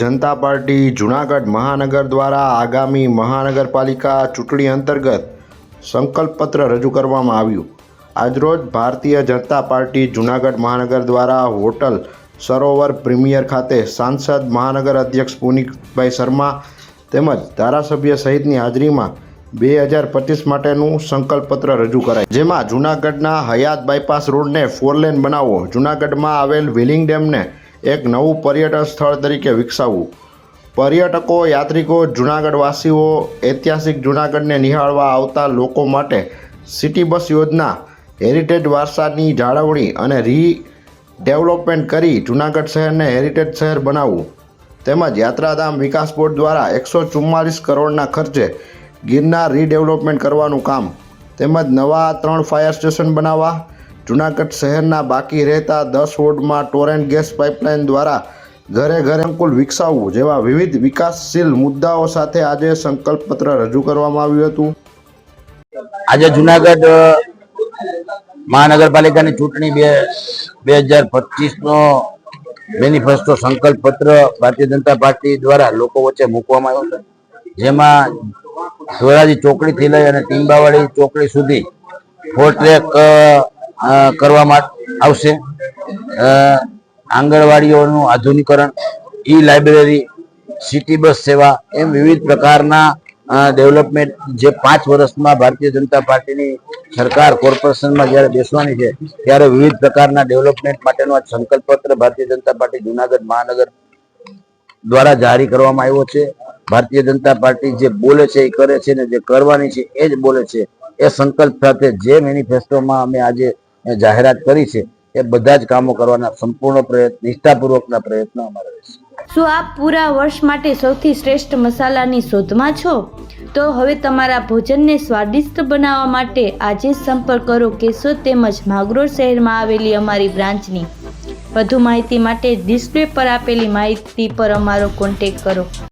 જનતા party Junagadh મહાનગર દ્વારા આગામી મહાનગરપાલિકા ચૂંટણી અંતર્ગત સંકલ્પપત્ર રજૂ કરવામાં આવ્યું. આજરોજ ભારતીય જનતા પાર્ટી જૂનાગઢ મહાનગર દ્વારા હોટલ સરોવર પ્રીમિયર ખાતે સાંસદ મહાનગર અધ્યક્ષ પુનિકભાઈ શર્મા તેમજ ધારાસભ્ય સહિતની હાજરીમાં બે હજાર પચીસ માટેનું સંકલ્પપત્ર રજૂ કરાય. જેમાં જૂનાગઢના હયાત બાયપાસ રોડને ફોરલેન બનાવવો જૂનાગઢમાં આવેલ વિલિંગ ડેમને એક નવું પર્યટન સ્થળ તરીકે વિકસાવવું. પર્યટકો, યાત્રિકો, જૂનાગઢવાસીઓ, ઐતિહાસિક જૂનાગઢને નિહાળવા આવતા લોકો માટે સિટી બસ યોજના, હેરિટેજ વારસાની જાળવણી અને રી ડેવલપમેન્ટ કરી જૂનાગઢ શહેરને હેરિટેજ શહેર બનાવવું. તેમજ યાત્રાધામ વિકાસ બોર્ડ દ્વારા એકસો ચુમ્માલીસ કરોડના ખર્ચે ગિરનાર રીડેવલપમેન્ટ કરવાનું કામ. તેમજ નવા ત્રણ ફાયર સ્ટેશન બનાવવા જૂનાગઢ શહેરના બાકી રહેતા દસ વોર્ડમાં ટોરેન્ટ ગેસ પાઇપલાઇન દ્વારા ઘરે ઘરે અંકુલ વિકસાવવું જેવા વિવિધ વિકાસશીલ મુદ્દાઓ સાથે આજે સંકલ્પપત્ર રજૂ કરવામાં આવ્યું હતું. આજે જુનાગઢ મહાનગરપાલિકાની ચૂંટણી બે બે હજાર પચીસનો મેનિફેસ્ટો સંકલ્પ પત્ર ભારતીય જનતા પાર્ટી દ્વારા લોકો વચ્ચે મૂકવામાં આવ્યો છે. જેમાં ધોરાજી ચોકડીથી લઈ અને ટીંબાવાડી ચોકડી સુધી ફોર ટ્રેક કરવામાં આવશે. આંગણવાડીઓનું આધુનિકરણ, ઈ લાઇબ્રેરી, સિટી બસ સેવા એમ વિવિધ પ્રકારના ડેવલપમેન્ટ જે પાંચ વર્ષમાં ભારતીય જનતા પાર્ટીની સરકાર કોર્પોરેશનમાં જ્યારે બેસવાની છે, ત્યારે વિવિધ પ્રકારના ડેવલપમેન્ટ માટેનો આ સંકલ્પપત્ર ભારતીય જનતા પાર્ટી જુનાગઢ મહાનગર દ્વારા જારી કરવામાં આવ્યો છે. ભારતીય જનતા પાર્ટી જે બોલે છે એ કરે છે ને જે કરવાની છે, એ જ બોલે છે. એ સંકલ્પ સાથે જે મેનિફેસ્ટોમાં અમે આજે જાહેરાત કરી છે એ બધા જ કામો કરવાના સંપૂર્ણ પ્રયત્ન, નિષ્ઠાપૂર્વકના પ્રયત્નો અમારા રહેશે. શું આપ પૂરા વર્ષ માટે સૌથી શ્રેષ્ઠ મસાલાની શોધમાં છો? તો હવે તમારા ભોજનને સ્વાદિષ્ટ બનાવવા માટે આજે સંપર્ક કરો કેશોદ તેમજ માગરોળ શહેરમાં આવેલી અમારી બ્રાન્ચની. વધુ માહિતી માટે ડિસ્પ્લે પર આપેલી માહિતી પર અમારો કોન્ટેક કરો.